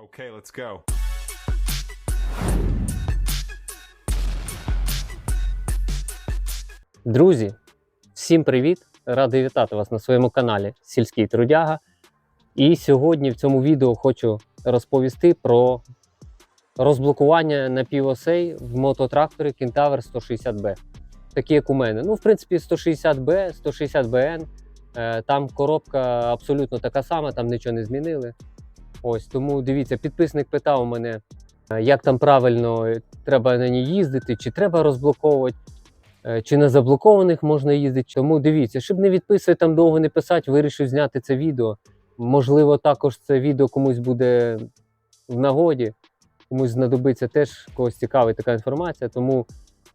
Okay, let's go. Друзі, всім привіт! Радий вітати вас на своєму каналі Сільський Трудяга. І сьогодні в цьому відео хочу розповісти про розблокування напівосей в мототракторі Kentaur 160B. Такі, як у мене. Ну, в принципі, 160B, 160BN. е, Там коробка абсолютно така сама, там нічого не змінили. Ось тому дивіться, підписник питав мене, е, як там правильно треба на ній їздити, чи треба розблоковувати. Е, чи на заблокованих можна їздити. Тому дивіться, щоб не відписувати там довго не писати, вирішив зняти це відео. Можливо, також це відео комусь буде в нагоді, комусь знадобиться теж когось цікавить така інформація. Тому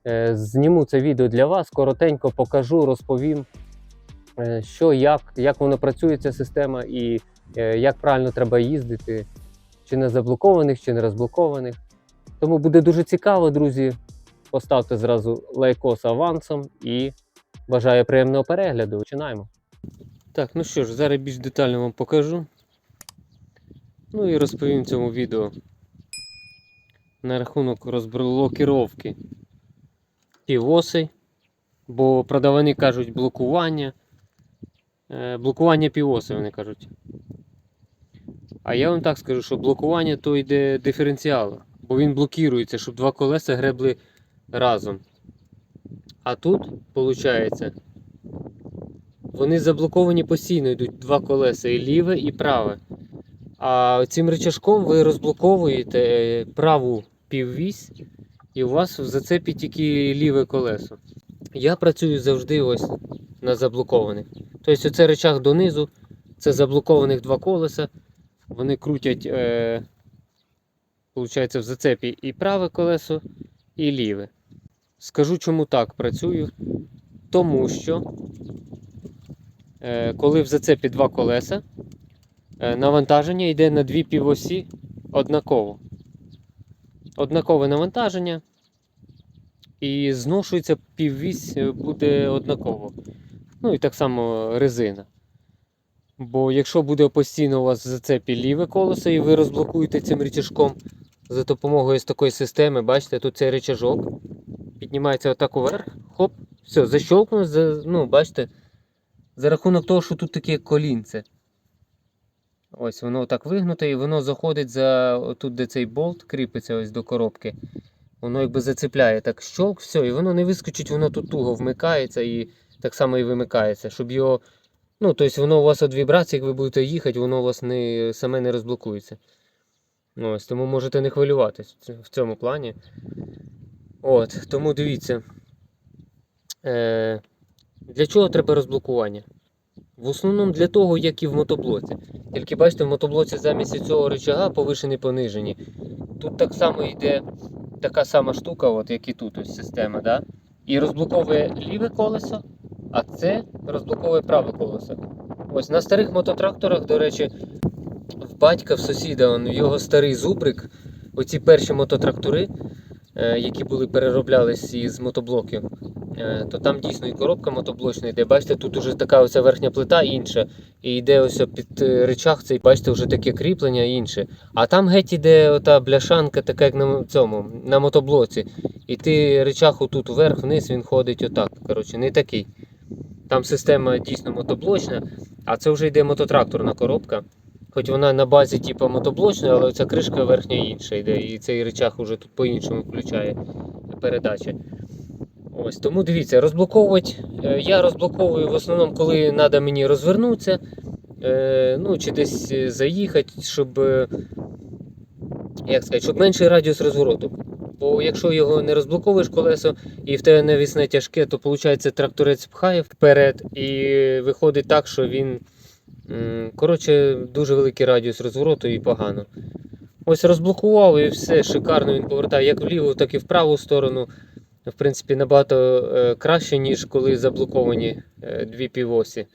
е, зніму це відео для вас, коротенько покажу, розповім, е, що, як, як воно працює, ця система, і е, як правильно треба їздити, чи на заблокованих, чи на розблокованих. Тому буде дуже цікаво, друзі. Поставте зразу лайкос авансом і бажаю приємного перегляду. Починаємо. Так, ну що ж, зараз більш детально вам покажу. Ну і розповім цьому відео на рахунок розблокировки півосей. Бо продавани кажуть блокування. Е, блокування півоси, вони кажуть. А я вам так скажу, що блокування то йде диференціал, бо він блокується, щоб два колеса гребли разом. А тут, виходить, вони заблоковані постійно йдуть два колеса, і ліве, і праве. А цим рычажком ви розблоковуєте е, праву піввісь, і у вас в зацепі тільки ліве колесо. Я працюю завжди ось на заблокованих. Тобто оце рычаг донизу, це заблокованих два колеса. Вони крутять, е, виходить, в зацепі і праве колесо, і ліве. Скажу, чому так працюю. Тому що, е, коли в зацепі два колеса, е, навантаження йде на дві півосі однаково. Однакове навантаження. І зношується піввісь е, буде однаково. Ну і так само резина. Бо якщо буде постійно у вас в зацепі ліве колесо, і ви розблокуєте цим рычажком за допомогою такої системи, бачите, тут цей рычажок піднімається отак уверх, хоп, все, защелкнув, за, ну, бачите, за рахунок того, що тут таке колінце. Ось воно отак вигнуте, і воно заходить за тут, де цей болт кріпиться ось до коробки. Воно якби зацепляє так щолк, все, і воно не вискочить, воно тут туго вмикається і так само і вимикається. Щоб його. Ну, тобто воно у вас від вібрації, як ви будете їхати, воно у вас не, саме не розблокується. Ось, Тому можете не хвилюватись в цьому плані. От, Тому дивіться. Е, Для чого треба розблокування? В основному для того, як і в мотоблоці. Тільки бачите, в мотоблоці замість цього рычага повишені понижені. Тут так само йде така сама штука, от, як і тут ось система. Да? І розблоковує ліве колесо, а це розблоковує праве колесо. Ось на старих мототракторах, до речі, в батька, в сусіда, он, його старий зубрик, оці перші мототрактори, е, які були перероблялись із мотоблоків, е, то там дійсно і коробка мотоблочна йде. Бачите, тут уже така оця верхня плита інша. І йде ось під е, речах цей, бачите, вже таке кріплення інше. А там геть іде ота бляшанка, така як на цьому, на мотоблоці. І ти речах отут вверх-вниз він ходить отак. Коротше, не такий. Там система дійсно мотоблочна, а це вже йде мототракторна коробка. Хоч вона на базі типу, мотоблочна, але ця кришка верхня інша йде. І цей речах уже тут по-іншому включає передачі. Ось, тому дивіться, розблоковувати. е, Я розблоковую в основному, коли треба мені розвернутися. е, Ну, чи десь е, заїхати, щоб, як сказати, щоб менший радіус розвороту. Бо якщо його не розблоковуєш колесо і в тебе навісне тяжке, то виходить тракторець пхає вперед і виходить так, що він. Коротше, дуже великий радіус розвороту і погано. Ось розблокував і все, шикарно він повертає як вліву, так і в праву сторону. В принципі, набагато е, краще, ніж коли заблоковані е, дві півосі.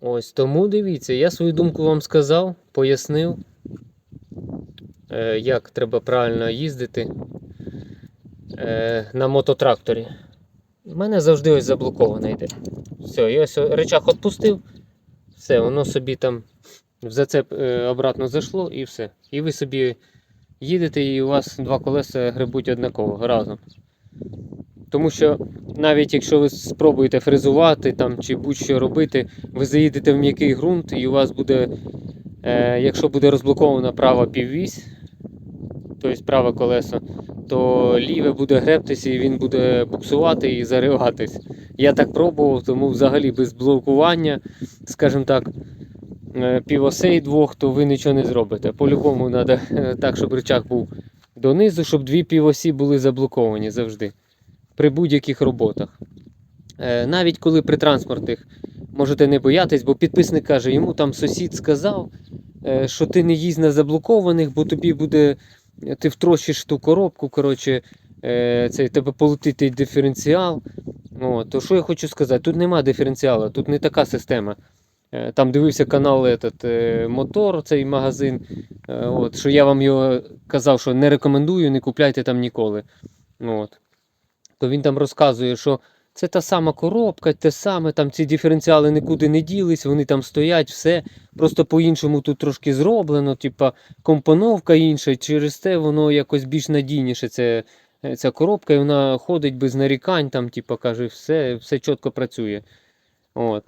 Ось тому дивіться, я свою думку вам сказав, пояснив, як треба правильно їздити е, на мототракторі. У мене завжди ось заблоковано йде. Все, я ось речах відпустив, все, воно собі там в зацеп е, обратно зайшло і все. І ви собі їдете, і у вас два колеса гребуть однаково разом. Тому що навіть якщо ви спробуєте фрезувати там, чи будь-що робити, ви заїдете в м'який ґрунт, і у вас буде, е, якщо буде розблокована права піввісь, тобто праве колесо, то ліве буде гребтися і він буде буксувати і зариватись. Я так пробував, тому взагалі без блокування, скажімо так, е, півосей двох, то ви нічого не зробите. По-любому треба так, щоб рычаг був донизу, щоб дві півосі були заблоковані завжди. При будь-яких роботах. Е, Навіть коли при транспортних можете не боятись, бо підписник каже, йому там сусід сказав, е, що ти не їздь на заблокованих, бо тобі буде, ти втрощиш ту коробку, коротше, е, цей тебе полетить той диференціал. О, то що я хочу сказати? Тут нема диференціалу, тут не така система. Е, Там дивився канал этот, е, Мотор, цей магазин. От, що я вам його казав, що не рекомендую, не купляйте там ніколи. От. То він там розказує, що це та сама коробка, те саме, там ці диференціали нікуди не ділись, вони там стоять, все. Просто по-іншому тут трошки зроблено, типа компоновка інша, через те воно якось більш надійніше. Це, е, ця коробка, і вона ходить без нарікань, там, типа, каже, все, все чітко працює. От.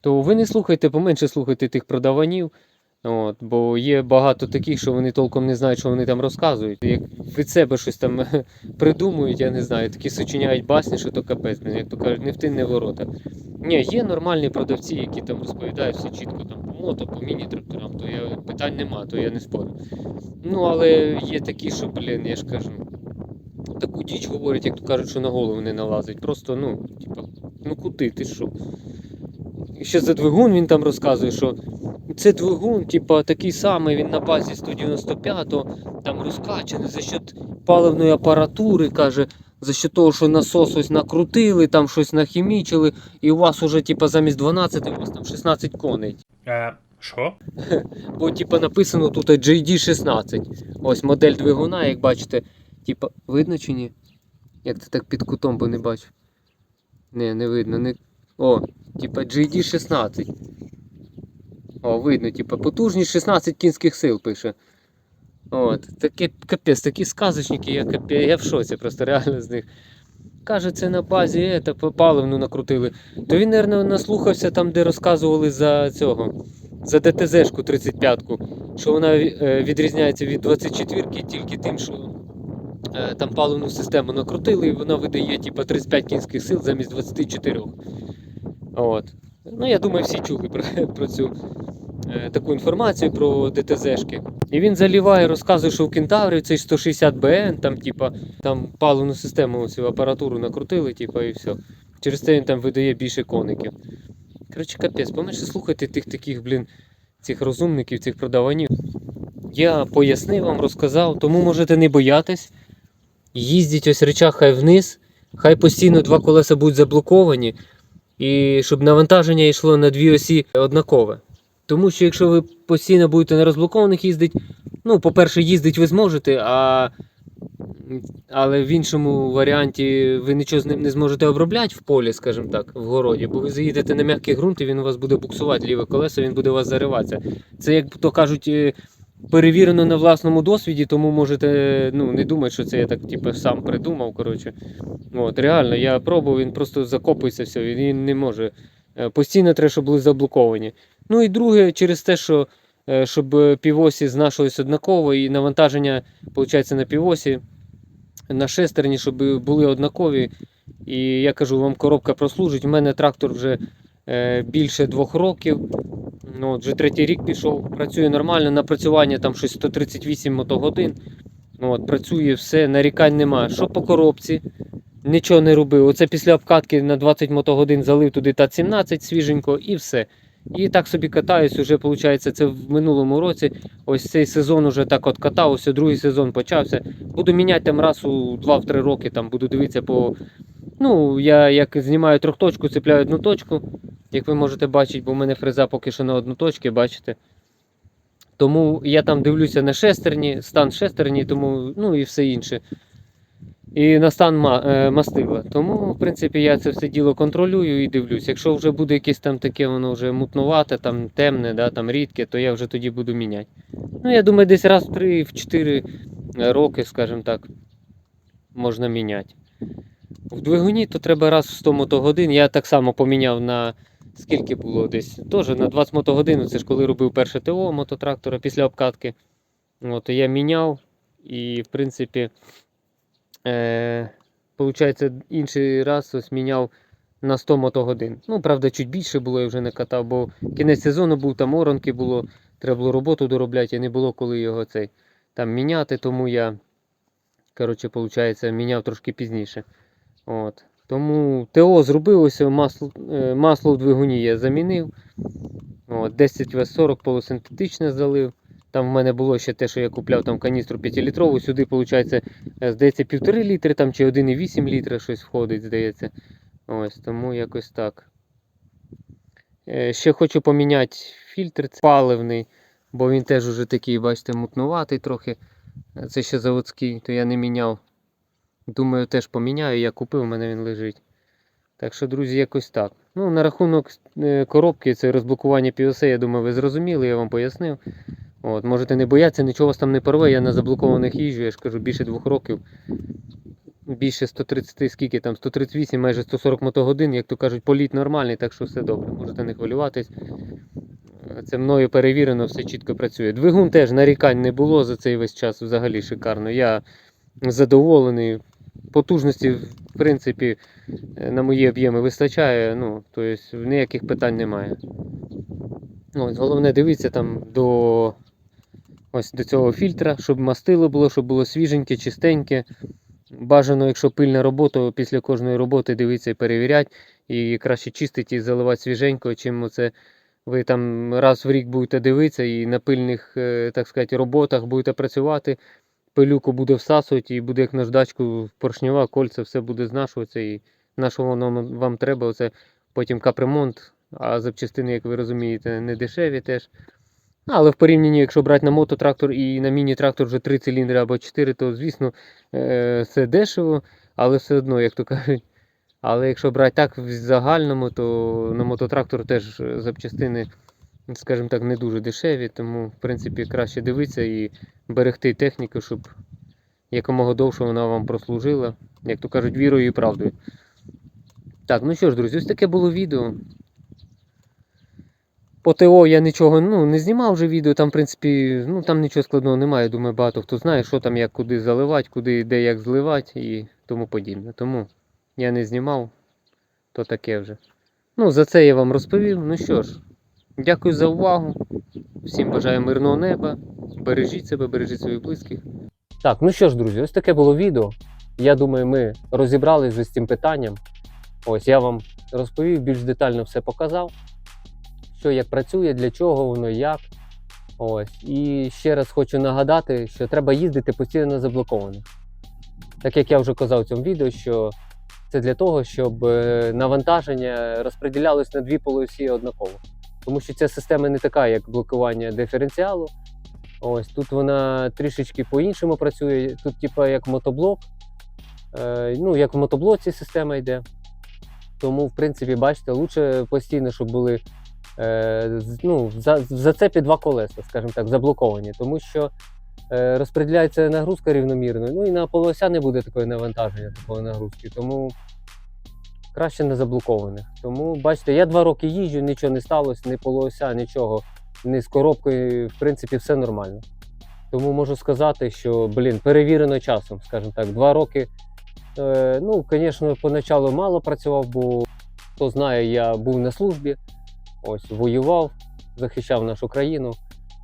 То ви не слухайте, поменше слухайте тих продаванів. От, бо є багато таких, що вони толком не знають, що вони там розказують. Як від себе щось там придумують, я не знаю, такі сочиняють басні, що то капець, як то кажуть, не в тин, не ворота. Ні, є нормальні продавці, які там розповідають все чітко там по мото, по міні-тракторам, то я питань нема, то я не спорю. Ну, але є такі, що, блін, я ж кажу, таку діч говорять, як то кажуть, що на голову не налазить. Просто, ну, типа, ну куди, ти що? І ще за двигун він там розказує, що це двигун, типа, такий самий, він на базі 195-го, там розкачаний за счет паливної апаратури, каже, за счет того, що насос ось накрутили, там щось нахімічили, і у вас уже, типа, замість 12 у вас там 16 коней. Е, що? Бо, типа, написано тут JD16. Ось модель двигуна, як бачите, типа, видно чи ні? Як ти так під кутом, бо не бачу. Не, не видно. Не... О, типа JD16. О, видно, типа, потужність 16 кінських сил пише. От, таке капець, такі сказочники, я, капе, я в шоці просто реально з них. Каже, це на базі ета, паливну накрутили. То він, мабуть, наслухався там, де розказували за цього, за ДТЗ-шку 35-ку, що вона е, відрізняється від 24-ки тільки тим, що е, там паливну систему накрутили, і вона видає типа 35 кінських сил замість 24. От. Ну, я думаю, всі чули про, про цю таку інформацію про ДТЗшки. І він заліває, розказує, що в Кентаврі цей 160 БН, там, типа, там паливну систему, цю апаратуру накрутили, типа, і все. Через це він там видає більше коників. Коротше, капець, поменше слухайте тих таких, блін, цих розумників, цих продаванів. Я пояснив вам, розказав, тому можете не боятись. Їздіть ось речах хай вниз, хай постійно два колеса будуть заблоковані, і щоб навантаження йшло на дві осі однакове. Тому що якщо ви постійно будете на розблокованих їздити, ну, по-перше, їздити ви зможете, а... але в іншому варіанті ви нічого з ним не зможете обробляти в полі, скажімо так, в городі, бо ви заїдете на м'який ґрунт і він у вас буде буксувати ліве колесо, він буде у вас зариватися. Це, як то кажуть, е, перевірено на власному досвіді, тому можете ну, не думати, що це я так типу, сам придумав. Коротше. От, реально, я пробував, він просто закопується все, він не може. Е, Постійно треба, щоб були заблоковані. Ну і друге, через те, що е, щоб е, півосі знашились однаково і навантаження, виходить, на півосі, на шестерні, щоб були однакові. І я кажу, вам коробка прослужить. У мене трактор вже е, більше двох років. Ну, вже третій рік пішов, працює нормально, напрацювання там щось 138 мотогодин. Ну, от, працює все, нарікань нема. Що по коробці? Нічого не робив. Оце після обкатки на 20 мотогодин залив туди та 17 свіженько і все. І так собі катаюсь, уже виходить, це в минулому році. Ось цей сезон уже так от катав, другий сезон почався. Буду міняти там раз у 2-3 роки, там буду дивитися по. Ну, я як знімаю трьохточку, цепляю одну точку, як ви можете бачити, бо в мене фреза поки що на одну точці, бачите. Тому я там дивлюся на шестерні, стан шестерні, тому, ну і все інше. І на стан е, мастила. Тому, в принципі, я це все діло контролюю і дивлюсь. Якщо вже буде якесь там таке, воно вже мутнувате, там темне, да, там рідке, то я вже тоді буду міняти. Ну, я думаю, десь раз в 3-4 роки, скажімо так, можна міняти. В двигуні то треба раз в 100 мотогодин. Я так само поміняв на скільки було десь. Теж на 20 мотогодин. Це ж коли робив перше ТО мототрактора після обкатки. От, я міняв і, в принципі, е, Получається, інший раз ось міняв на 100 мотогодин. Ну, правда, чуть більше було, я вже не катав, бо кінець сезону був, там оранки було, треба було роботу доробляти, і не було коли його цей там міняти, тому я, коротше, получається, міняв трошки пізніше. От. Тому ТО зробилося, масло, е, масло в двигуні я замінив. От, 10 В40 полусинтетичне залив. Там в мене було ще те, що я купляв там каністру 5-літрову. Сюди, виходить, Е, Здається, півтори літри там чи 1,8 літра щось входить, здається. Ось, тому якось так. Е, Ще хочу поміняти фільтр паливний, бо він теж уже такий, бачите, мутнуватий трохи. Е, Це ще заводський, то я не міняв. Думаю, теж поміняю, я купив, у мене він лежить. Так що, друзі, якось так. Ну, на рахунок коробки, це розблокування POS, я думаю, ви зрозуміли, я вам пояснив. От, можете не боятися, нічого вас там не порве. Я на заблокованих їжджу, я ж кажу, більше двох років. Більше 130, скільки там, 138, майже 140 мотогодин, як то кажуть, політ нормальний, так що все добре, можете не хвилюватись. Це мною перевірено, все чітко працює. Двигун теж нарікань не було за цей весь час взагалі шикарно. Я задоволений. Потужності, в принципі, е, на мої об'єми вистачає, ну, тобто ніяких питань немає. Ну, головне дивіться там до, ось до цього фільтра, щоб мастило було, щоб було свіженьке, чистеньке. Бажано, якщо пильна робота, після кожної роботи дивитися і перевіряти. І краще чистити і заливати свіженько, чим оце ви там раз в рік будете дивитися і на пильних, е, так сказати, роботах будете працювати. Пилюку буде всасувати і буде як наждачку поршнева, кольця, все буде знашуватися. І на що воно вам треба, оце потім капремонт, а запчастини, як ви розумієте, не дешеві теж. Але в порівнянні, якщо брати на мототрактор і на міні-трактор вже 3 циліндри або 4, то звісно це дешево, але все одно, як то кажуть. Але якщо брати так в загальному, то на мототрактор теж е, запчастини, скажімо так, не дуже дешеві, тому в принципі краще дивитися і берегти техніку, щоб якомога довше вона вам прослужила, як то кажуть, вірою і правдою. Так, ну що ж, друзі, ось таке було відео. По ТО я нічого ну, не знімав вже відео, там, в принципі, ну там нічого складного немає. Думаю, багато хто знає, що там, як куди заливати, куди, де як зливати і тому подібне. Тому я не знімав, то таке вже. Ну, за це я вам розповів. Ну що ж, дякую за увагу. Всім бажаю мирного неба. Бережіть себе, бережіть своїх близьких. Так, ну що ж, друзі, ось таке було відео. Я думаю, ми розібралися з цим питанням. Ось я вам розповів, більш детально все показав що як працює, для чого воно, як. Ось. І ще раз хочу нагадати, що треба їздити постійно на заблокованих. Так як я вже казав в цьому відео, що це для того, щоб е, навантаження розподілялось на дві полосі однаково. Тому що ця система не така, як блокування диференціалу. Ось тут вона трішечки по-іншому працює. Тут, типа, як мотоблок. Е, ну, як в мотоблоці система йде. Тому, в принципі, бачите, лучше постійно, щоб були е, ну, за, в зацепі два колеса, скажімо так, заблоковані, тому що е, розподіляється нагрузка рівномірно, ну і на полося не буде такої навантаження, такої нагрузки. Тому краще не заблокованих. Тому бачите, я два роки їжджу, нічого не сталося, ні полося, нічого, ні з коробкою, в принципі, все нормально. Тому можу сказати, що, блін, перевірено часом, скажімо так, два роки. Е, ну, звісно, поначалу мало працював, бо хто знає, я був на службі, ось воював, захищав нашу країну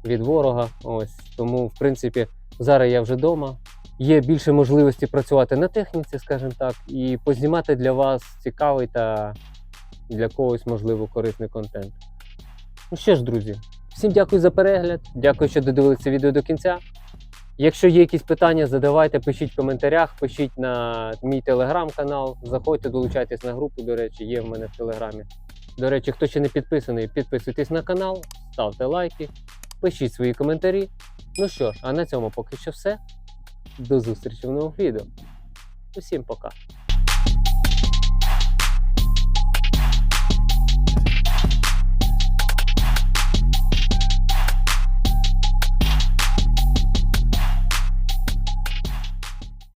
від ворога. Ось тому, в принципі, зараз я вже вдома. Є більше можливості працювати на техніці, скажімо так, і познімати для вас цікавий та для когось, можливо, корисний контент. Ну що ж, друзі, всім дякую за перегляд. Дякую, що додивилися відео до кінця. Якщо є якісь питання, задавайте, пишіть в коментарях, пишіть на мій телеграм-канал, заходьте, долучайтесь на групу, до речі, є в мене в телеграмі. До речі, хто ще не підписаний, підписуйтесь на канал, ставте лайки, пишіть свої коментарі. Ну що ж, а на цьому поки що все. До зустрічі в нових відео. Усім пока.